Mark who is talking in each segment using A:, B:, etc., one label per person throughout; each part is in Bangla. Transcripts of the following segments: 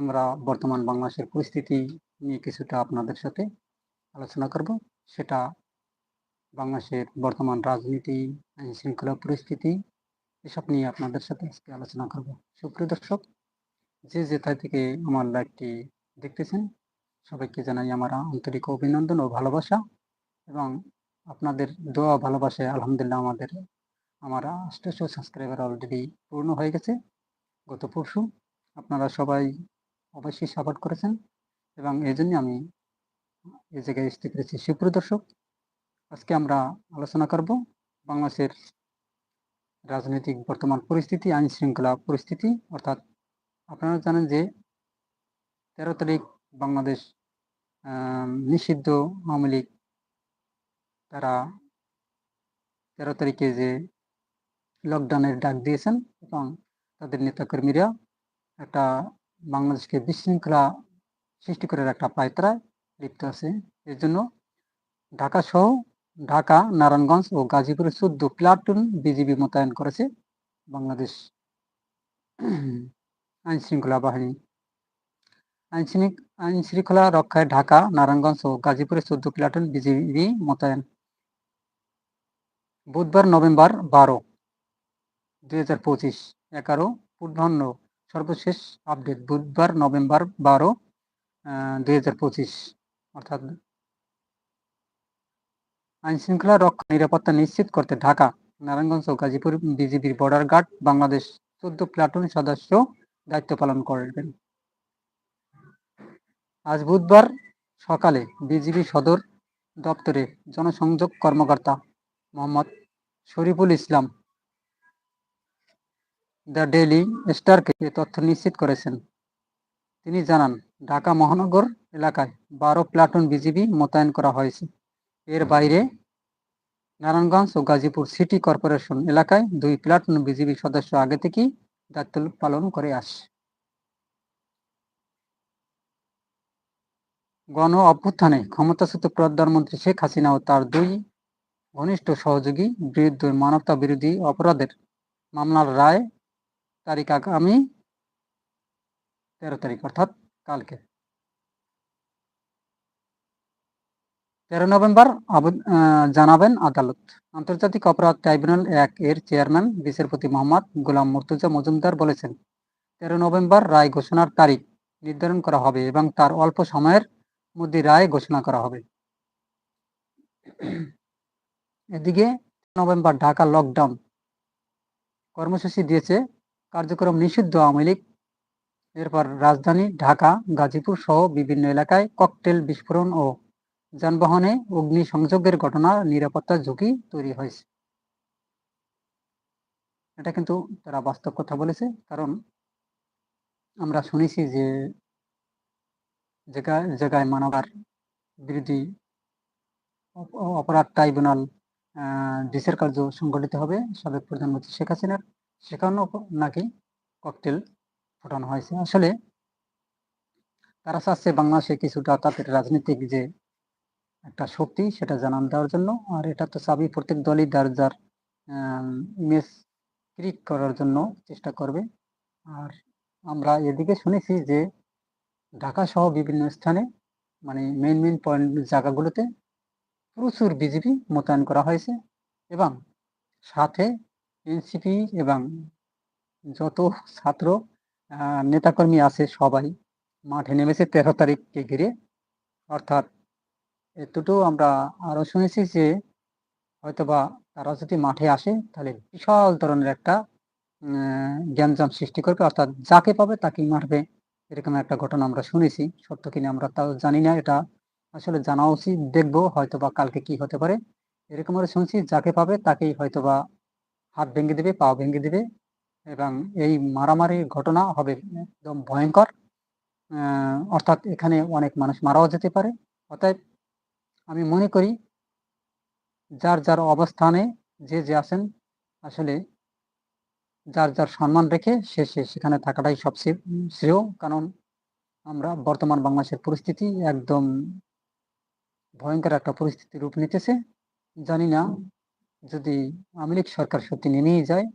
A: আমরা বর্তমান বাংলাদেশের পরিস্থিতি নিয়ে কিছুটা আপনাদের সাথে আলোচনা করব। সেটা বাংলাদেশের বর্তমান রাজনীতি, আইন শৃঙ্খলা পরিস্থিতি, এসব নিয়ে আপনাদের সাথে আজকে আলোচনা করব। সুপ্রিয় দর্শক, যে যেথায় থেকে আমার লাইভটি দেখতেছেন, সবাইকে জানাই আমার আন্তরিক অভিনন্দন ও ভালোবাসা এবং আপনাদের দোয়া ভালোবাসায় আলহামদুলিল্লাহ আমাদের, আমার আষ্টশো সাবস্ক্রাইবার অলরেডি পূর্ণ হয়ে গেছে। গত পরশু আপনারা সবাই অবশ্যই সাপোর্ট করেছেন এবং এই জন্য আমি এই জায়গায় আসতে পেরেছি। সুপ্রিয় দর্শক, আজকে আমরা আলোচনা করব বাংলাদেশের রাজনৈতিক বর্তমান পরিস্থিতি, আইন শৃঙ্খলা পরিস্থিতি। অর্থাৎ আপনারা জানেন যে তেরো তারিখ বাংলাদেশ নিষিদ্ধ আওয়ামী লীগ, তারা তেরো তারিখে যে লকডাউনের ডাক দিয়েছেন এবং তাদের নেতাকর্মীরা একটা বাংলাদেশকে বিশৃঙ্খলা সৃষ্টি করার একটা পায়তারায় লিপ্ত আছে। এর জন্য ঢাকা সহ ঢাকা, নারায়ণগঞ্জ ও গাজীপুরে চোদ্দ প্লাটুন বিজিবি মোতায়েন করেছে বাংলাদেশ আইন শৃঙ্খলা বাহিনী। আইন শৃঙ্খলা রক্ষায় ঢাকা, নারায়ণগঞ্জ ও গাজীপুরে চোদ্দ প্লাটুন বিজিবি মোতায়েন। বুধবার নভেম্বর বারো, দুই হাজার পঁচিশ, এগারো পূর্বাহ্ন সর্বশেষ আপডেট বুধবার, নভেম্বর বারো দুই হাজার পঁচিশ। অর্থাৎ আইন শৃঙ্খলা রক্ষা নিরাপত্তা নিশ্চিত করতে ঢাকা, নারায়ণগঞ্জ ও গাজীপুর বিজিবির বর্ডার গার্ড বাংলাদেশ চোদ্দ প্লাটুন সদস্য দায়িত্ব পালন করবেন। আজ বুধবার সকালে বিজিবি সদর দপ্তরে জনসংযোগ কর্মকর্তা মোহাম্মদ শরীফুল ইসলাম দ্য ডেইলি স্টারকে তথ্য নিশ্চিত করেছেন। তিনি জানান, ঢাকা মহানগর এলাকায় বারো প্লাটুন বিজিবি মোতায়েন করা হয়েছে। এর বাইরে নারায়ণগঞ্জ ও গাজীপুর সিটি কর্পোরেশন এলাকায় দুই প্লাটুন বিজিবি সদস্য আগে থেকেই দায়িত্ব পালন করে আসছে গণ অভ্যুত্থানে ক্ষমতাচ্যুত প্রধানমন্ত্রী শেখ হাসিনা ও তার দুই ঘনিষ্ঠ সহযোগী বিরুদ্ধে মানবতা বিরোধী অপরাধের মামলার রায় তারিখ আগামী তেরো তারিখ, অর্থাৎ কালকে। তেরো নভেম্বর জানাবেন আদালত। আন্তর্জাতিক অপরাধ ট্রাইব্যুনাল এক এর চেয়ারম্যান, বিচারপতি মোহাম্মদ গোলাম মুর্তুজা মজুমদার বলেছেন, তেরো নভেম্বর রায় ঘোষণার তারিখ নির্ধারণ করা হবে এবং তার অল্প সময়ের মধ্যে রায় ঘোষণা করা হবে। এদিকে নভেম্বর ঢাকা লকডাউন কর্মসূচি দিয়েছে কার্যক্রম নিষিদ্ধ আওয়ামী লীগ। এরপর রাজধানী, ঢাকা, গাজীপুর সহ বিভিন্ন এলাকায় ককটেল বিস্ফোরণ ও যানবাহনে অগ্নি সংযোগের ঘটনা, নিরাপত্তা ঝুঁকি তৈরি হয়েছে। এটা কিন্তু তারা বাস্তব কথা বলেছে, কারণ আমরা শুনেছি যে জায়গায় জায়গায় মানবার বিরোধী অপরাধ ট্রাইব্যুনাল ডিসের কার্য সংগঠিত হবে সাবেক প্রধানমন্ত্রী শেখ হাসিনার। সেখানেও নাকি ককটেল ফোটানো হয়েছে। আসলে তারা চাচ্ছে বাংলাদেশে কিছুটা তাদের রাজনৈতিক যে একটা শক্তি, সেটা জানান দেওয়ার জন্য। আর এটা তো চাবি প্রত্যেক দলই যার যার ইমেজ ক্রিয়েট করার জন্য চেষ্টা করবে। আর আমরা এদিকে শুনেছি যে ঢাকা সহ বিভিন্ন স্থানে মানে মেন মেন পয়েন্ট জায়গাগুলোতে প্রচুর বিজেপি মোতায়েন করা হয়েছে এবং সাথে এনসিপি এবং যত ছাত্র নেতাকর্মী আছে সবাই মাঠে নেমেছে তেরো তারিখকে ঘিরে। অর্থাৎ এতটুকু আমরা আরও শুনেছি যে হয়তোবা তারা যদি মাঠে আসে, তাহলে বিশাল ধরনের একটা জ্ঞানজাম সৃষ্টি করবে। অর্থাৎ যাকে পাবে তাকেই মারবে, এরকম একটা ঘটনা আমরা শুনেছি। সত্য কিনা আমরা তাও জানি না, এটা আসলে জানা উচিত। দেখব হয়তোবা কালকে কি হতে পারে। এরকম আমরা শুনছি, যাকে পাবে তাকেই হয়তোবা হাত ভেঙে দেবে পা ভেঙে দেবে এবং এই মারামারির ঘটনা হবে একদম ভয়ঙ্কর। অর্থাৎ এখানে অনেক মানুষ মারাও যেতে পারে। অতএব আমি মনে করি যার যার অবস্থানে যে যে আছেন, আসলে যার যার সম্মান রেখে সে সে সেখানে থাকাটাই সবচেয়ে শ্রেয়। কারণ আমরা বর্তমান বাংলাদেশের পরিস্থিতি একদম ভয়ঙ্কর একটা পরিস্থিতি রূপ নিতেছে। জানি না যদি আওয়ামী সরকার সত্যি নেমেই যায়,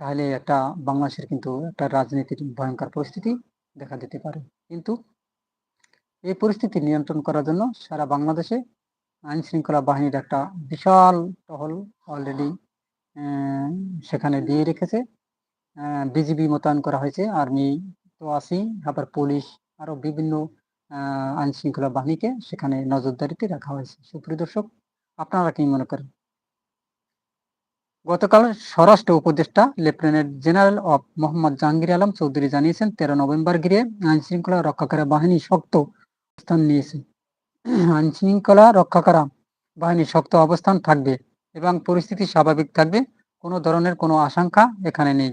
A: তাহলে একটা বাংলাদেশের কিন্তু একটা রাজনীতির ভয়ঙ্কর পরিস্থিতি দেখা দিতে পারে। কিন্তু এই পরিস্থিতি নিয়ন্ত্রণ করার জন্য সারা বাংলাদেশে আইন শৃঙ্খলা বাহিনীর একটা বিশাল টহল অলরেডি সেখানে দিয়ে রেখেছে। বিজিবি মোতায়েন করা হয়েছে, আর্মি তো আছেই আবার পুলিশ আরও বিভিন্ন আইন শৃঙ্খলা বাহিনীকে সেখানে নজরদারিতে রাখা হয়েছে। সুপ্রিয় দর্শক, আপনারা কি মনে করেন? গতকাল স্বরাষ্ট্র উপদেষ্টা, লেফটেন্যান্ট জেনারেল অফ মোহাম্মদ জাহাঙ্গীর আলম চৌধুরী জানিয়েছেন, তেরো নভেম্বর ঘিরে আইন শৃঙ্খলা রক্ষাকারী বাহিনী শক্ত অবস্থান নিয়েছে। আইন শৃঙ্খলা রক্ষাকারা বাহিনী শক্ত অবস্থান থাকবে এবং পরিস্থিতি স্বাভাবিক থাকবে, কোনো ধরনের কোনো আশঙ্কা এখানে নেই।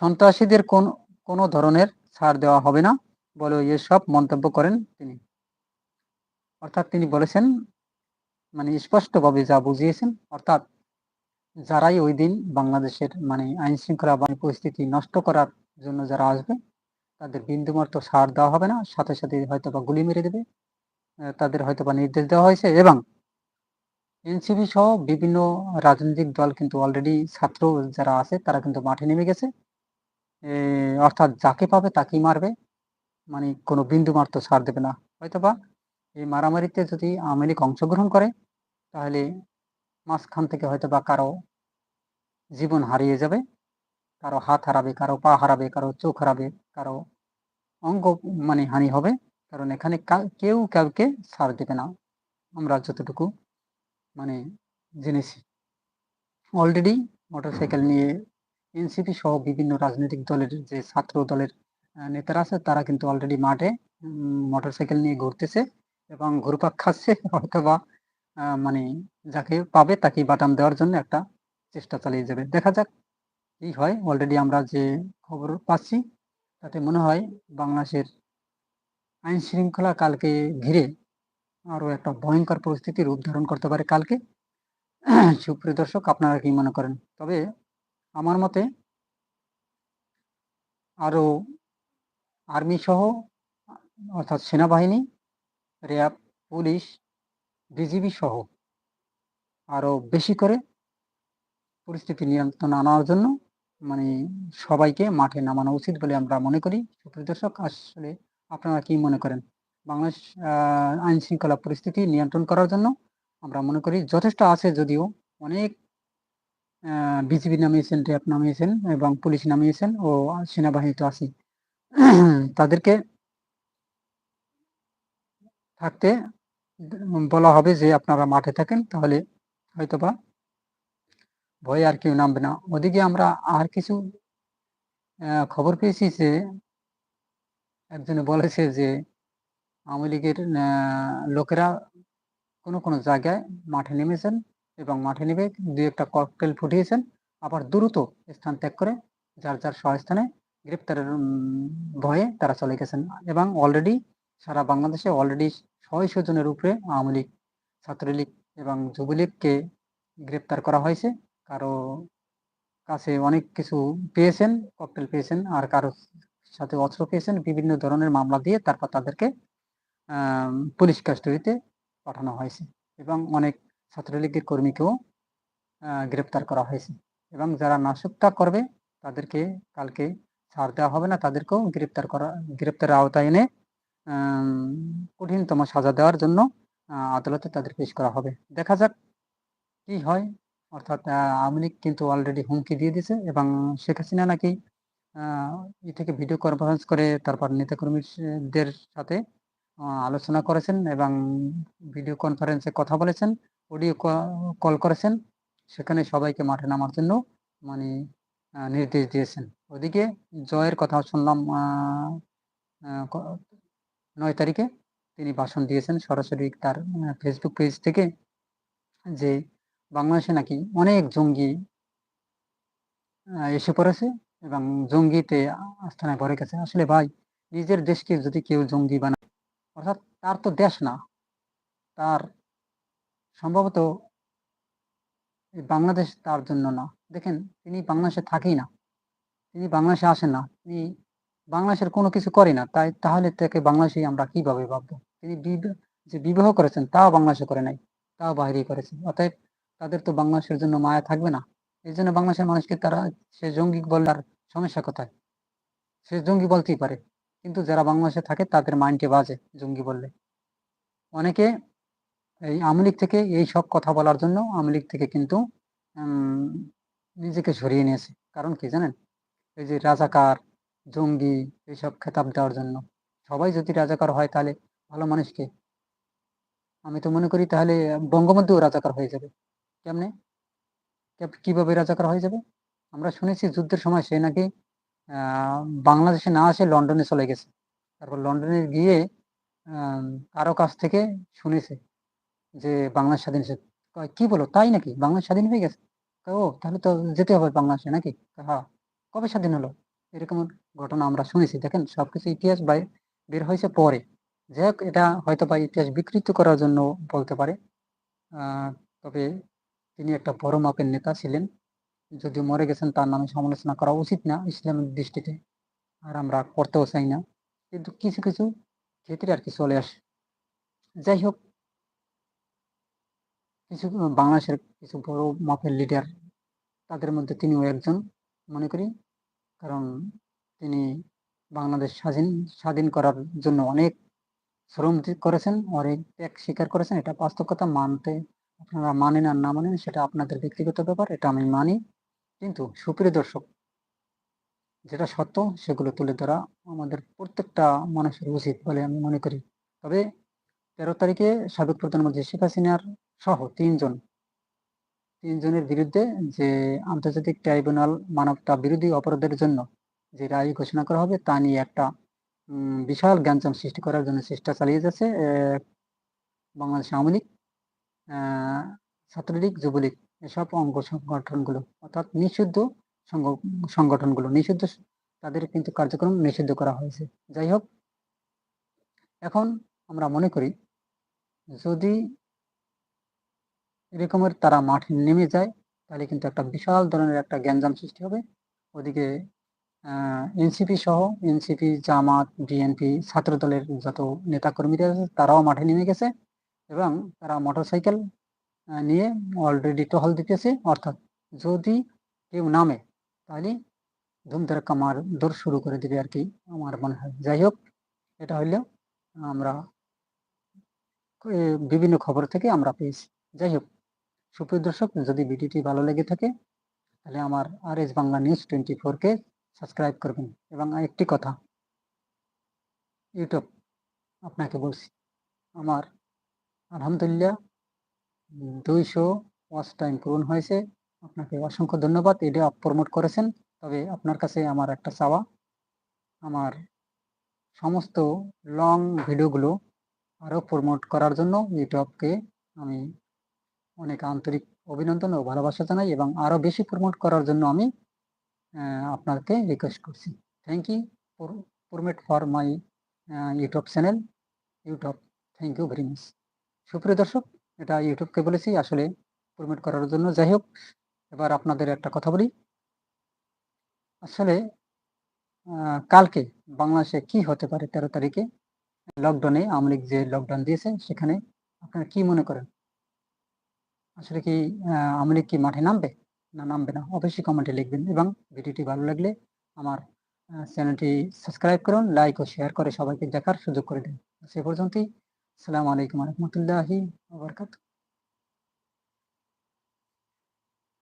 A: সন্ত্রাসীদের কোন, কোনো ধরনের ছাড় দেওয়া হবে না বলে এসব মন্তব্য করেন তিনি। অর্থাৎ তিনি বলেছেন মানে স্পষ্টভাবে যা বুঝিয়েছেন, অর্থাৎ যারাই ওই দিন বাংলাদেশের মানে আইন শৃঙ্খলা বাহিনী পরিস্থিতি নষ্ট করার জন্য যারা আসবে, তাদের বিন্দুমাত্র সার দেওয়া হবে না। সাথে সাথে হয়তো বা গুলি মেরে দেবে। তাদের হয়তো বা নির্দেশ দেওয়া হয়েছে এবং এনসিপি সহ বিভিন্ন রাজনৈতিক দল কিন্তু অলরেডি ছাত্র যারা আছে, তারা কিন্তু মাঠে নেমে গেছে। অর্থাৎ যাকে পাবে তাকেই মারবে। মানে কোনো বিন্দু মাত্র ছাড় দেবে না। হয়তোবা এই মারামারিতে যদি আওয়ামী লীগ অংশগ্রহণ করে, তাহলে মাঝখান থেকে হয়তো বা কারও জীবন হারিয়ে যাবে, কারও হাত হারাবে, কারও পা হারাবে, কারও চোখ হারাবে, কারও অঙ্গ মানে হানি হবে, কারণ এখানে কেউ কাউকে ছাড় দেবে না। আমরা যতটুকু মানে জেনেছি। অলরেডি মোটরসাইকেল নিয়ে এনসিপি সহ বিভিন্ন রাজনৈতিক দলের যে ছাত্র দলের নেতারা আছে, তারা কিন্তু অলরেডি মাঠে মোটরসাইকেল নিয়ে ঘুরতেছে এবং ঘুরপাক খাচ্ছে অথবা মানে যাকে পাবে তাকে বাটাম দেওয়ার জন্য একটা চেষ্টা চালিয়ে যাবে। দেখা যাক কি হয়। অলরেডি আমরা যে খবর পাচ্ছি, তাতে মনে হয় বাংলাদেশের আইন শৃঙ্খলা কালকে ঘিরে আরও একটা ভয়ঙ্কর পরিস্থিতির রূপ ধারণ করতে পারে কালকে। সুপ্রিয় দর্শক, আপনারা কি মনে করেন? তবে আমার মতে আরও আর্মি সহ অর্থাৎ সেনাবাহিনী, র্যাব, পুলিশ বিজিবি সহ আরও বেশি করে পরিস্থিতি নিয়ন্ত্রণ আনার জন্য মানে সবাইকে মাঠে নামানো উচিত বলে আমরা মনে করি। সুপ্রিয় দর্শক, আসলে আপনারা কি মনে করেন? বাংলাদেশ আইন শৃঙ্খলা পরিস্থিতি নিয়ন্ত্রণ করার জন্য আমরা মনে করি যথেষ্ট আছে যদিও অনেক বিজিবি নামিয়েছেন, র্যাব নামিয়েছেন এবং পুলিশ নামিয়েছেন ও সেনাবাহিনী তো আছে। তাদেরকে থাকতে বলা হবে যে আপনারা মাঠে থাকেন, তাহলে হয়তোবা ভয় আর কেউ নামবে না। ওদিকে আমরা আর কিছু খবর পেয়েছি যে একজনে বলেছে যে আওয়ামী লীগের লোকেরা কোনো কোনো জায়গায় মাঠে নেমেছেন এবং মাঠে নেমে দু একটা ককটেল ফুটিয়েছেন, আবার দ্রুত স্থান ত্যাগ করে যার যার স্বস্থানে গ্রেপ্তারের ভয়ে তারা চলে গেছেন। এবং অলরেডি সারা বাংলাদেশে অলরেডি ছয়শো জনের উপরে আওয়ামী লীগ, ছাত্রলীগ এবং যুবলীগকে গ্রেপ্তার করা হয়েছে। কারও কাছে অনেক কিছু পেয়েছেন, ককটেল পেয়েছেন আর কারও সাথে অস্ত্র পেয়েছেন, বিভিন্ন ধরনের মামলা দিয়ে তারপর তাদেরকে পুলিশ কাস্টডিতে পাঠানো হয়েছে এবং অনেক ছাত্রলীগের কর্মীকেও গ্রেপ্তার করা হয়েছে এবং যারা নাশকতা করবে তাদেরকে কালকে ছাড় দেওয়া হবে না, তাদেরকেও গ্রেপ্তার করা, গ্রেপ্তারের আওতায় এনে কঠিনতম সাজা দেওয়ার জন্য আদালতে তাদের পেশ করা হবে। দেখা যাক কি হয়। অর্থাৎ আওয়ামী লীগ কিন্তু অলরেডি হুমকি দিয়ে দিয়েছে এবং শেখ হাসিনা নাকি ই থেকে ভিডিও কনফারেন্স করে তারপর নেতাকর্মীদের সাথে আলোচনা করেছেন এবং ভিডিও কনফারেন্সে কথা বলেছেন অডিও কল করেছেন। সেখানে সবাইকে মাঠে নামার জন্য মানে নির্দেশ দিয়েছেন। ওদিকে জয়ের কথা শুনলাম নয় তারিখে তিনি ভাষণ দিয়েছেন সরাসরি তার ফেসবুক পেজ থেকে যে বাংলাদেশে নাকি অনেক জঙ্গি এসে পড়েছে এবং জঙ্গিতে আস্থানায় ভরে গেছে। আসলে ভাই, নিজের দেশকে যদি কেউ জঙ্গি বানায়, অর্থাৎ তার তো দেশ না, তার সম্ভবত বাংলাদেশ তার জন্য না। দেখেন, তিনি বাংলাদেশে থাকেই না, তিনি বাংলাদেশে আসেন না, তিনি বাংলাদেশের কোনো কিছু করে না, তাই তাহলে তাকে বাংলাদেশে আমরা কীভাবে ভাববো? তিনি যে বিবাহ করেছেন তাও বাংলাদেশে করে নাই, তাও বাইরেই করেছেন। অতএব তাদের তো বাংলাদেশের জন্য মায়া থাকবে না। এই জন্য বাংলাদেশের মানুষকে তারা, সে জঙ্গি বলার সমস্যা কোথায়? সে জঙ্গি বলতেই পারে, কিন্তু যারা বাংলাদেশে থাকে তাদের মাইন্ডে বাজে জঙ্গি বললে। অনেকে এই আওয়ামী লীগ থেকে এই সব কথা বলার জন্য আওয়ামী লীগ থেকে কিন্তু নিজেকে সরিয়ে নিয়েছে। কারণ কি জানেন? এই যে রাজাকার জঙ্গি এইসব খেতাব দেওয়ার জন্য। সবাই যদি রাজাকার হয় তাহলে ভালো মানুষকে। আমি তো মনে করি তাহলে বঙ্গবন্ধুও রাজাকার হয়ে যাবে। কেমনে? কীভাবে রাজাকার হয়ে যাবে? আমরা শুনেছি যুদ্ধের সময় সে নাকি বাংলাদেশে না আসে লন্ডনে চলে গেছে। তারপর লন্ডনে গিয়ে কারও কাছ থেকে শুনেছে যে বাংলাদেশ স্বাধীন কি বলো, তাই নাকি? বাংলাদেশ স্বাধীন হয়ে গেছে? ও, তাহলে তো যেতে হবে বাংলাদেশে নাকি? হ্যাঁ। কবে স্বাধীন হলো? এরকম ঘটনা আমরা শুনেছি। দেখেন, সবকিছু ইতিহাস বাইরে বের হয়েছে পরে। যাই হোক, এটা হয়তো বা ইতিহাস বিকৃত করার জন্য বলতে পারে। তবে তিনি একটা বড় মাপের নেতা ছিলেন। যদিও মরে গেছেন, তার নামে সমালোচনা করা উচিত না ইসলামের দৃষ্টিতে। আর আমরা করতেও চাই না। কিন্তু কিছু কিছু ক্ষেত্রে আর কি চলে আসে। যাই হোক, কিছু বাংলাদেশের কিছু বড় মাপের লিডার তাদের মধ্যে তিনিও একজন। মনে করি কারণ তিনি বাংলাদেশ স্বাধীন স্বাধীন করার জন্য অনেক শ্রম করেছেন, অনেক ত্যাগ স্বীকার করেছেন। এটা বাস্তবতা মানতে আপনারা মানেন আর না মানেন, সেটা আপনাদের ব্যক্তিগত ব্যাপার, এটা আমি মানি। কিন্তু সুপ্রিয় দর্শক, যেটা সত্য, সেগুলো তুলে ধরা আমাদের প্রত্যেকটা মানুষের উচিত বলে আমি মনে করি। তবে তেরো তারিখে সাবেক প্রধানমন্ত্রী শেখ হাসিনার সহ তিনজন তিনজনের বিরুদ্ধে যে আন্তর্জাতিক ট্রাইব্যুনাল মানবতা বিরোধী অপরাধের জন্য যে রায় ঘোষণা করা হবে, তা নিয়ে একটা বিশাল জ্ঞানচাম সৃষ্টি করার জন্য চেষ্টা চালিয়ে যাচ্ছে বাংলাদেশ আওয়ামী লীগ ছাত্রলীগ, যুবলীগ, এসব অঙ্গ সংগঠনগুলো, অর্থাৎ নিষিদ্ধ সংগ- সংগঠনগুলো, নিষিদ্ধ তাদের কিন্তু কার্যক্রম নিষিদ্ধ করা হয়েছে। যাই হোক, এখন আমরা মনে করি, যদি এরকমের তারা মাঠে নেমে যায়, তাহলে কিন্তু একটা বিশাল ধরনের একটা গ্যাঞ্জাম সৃষ্টি হবে। ওদিকে এনসিপি সহ, এনসিপি, জামাত, বিএনপি ছাত্র দলের যত নেতাকর্মীরা আছে, তারাও মাঠে নেমে গেছে এবং তারা মোটরসাইকেল নিয়ে অলরেডি টহল দিতেছে। অর্থাৎ যদি কেউ নামে, তাহলে ধুমধারাক্কা মার দৌড় শুরু করে দিবে আর কি আমার মনে হয়। যাই হোক, এটা হইলে আমরা বিভিন্ন খবর থেকে আমরা পেয়েছি। যাই হোক সুপ্রিয় দর্শক, যদি ভিডিওটি ভালো লেগে থাকে, তাহলে আমার R S Bangla news twenty ফোরকে সাবস্ক্রাইব করবেন। এবং একটি কথা, ইউটিউব আপনাকে বলছি, আমার আলহামদুলিল্লাহ দুইশো ওয়াচ টাইম পূরণ হয়েছে। আপনাকে অসংখ্য ধন্যবাদ এটা প্রমোট করেছেন। তবে আপনার কাছে আমার একটা চাওয়া, আমার সমস্ত লং ভিডিওগুলো আরও প্রমোট করার জন্য ইউটিউবকে আমি অনেক আন্তরিক অভিনন্দন ও ভালোবাসা জানাই এবং আরও বেশি প্রমোট করার জন্য আমি আপনাকে রিকোয়েস্ট করছি। Thank you promote for my YouTube channel YouTube thank you very much সুপ্রিয় দর্শক, এটা ইউটিউবকে বলেছি, আসলে প্রমোট করার জন্য। যাই হোক, এবার আপনাদের একটা কথা বলি। আসলে কালকে বাংলাদেশে কি হতে পারে তেরো তারিখে? লকডাউনে আওয়ামী লীগ যে লকডাউন দিয়েছে, সেখানে আপনারা কি মনে করেন? আসলে কি আমলিক কি মাঠে নামবে? না নামবে না। অবশ্যই কমেন্টে লিখবেন এবং ভিডিওটি ভালো লাগলে আমার চ্যানেলটি সাবস্ক্রাইব করুন লাইক ও শেয়ার করে সবাইকে দেখার সুযোগ করে দিন। সে পর্যন্তই। আসসালামু আলাইকুম রহমতুল্লাহি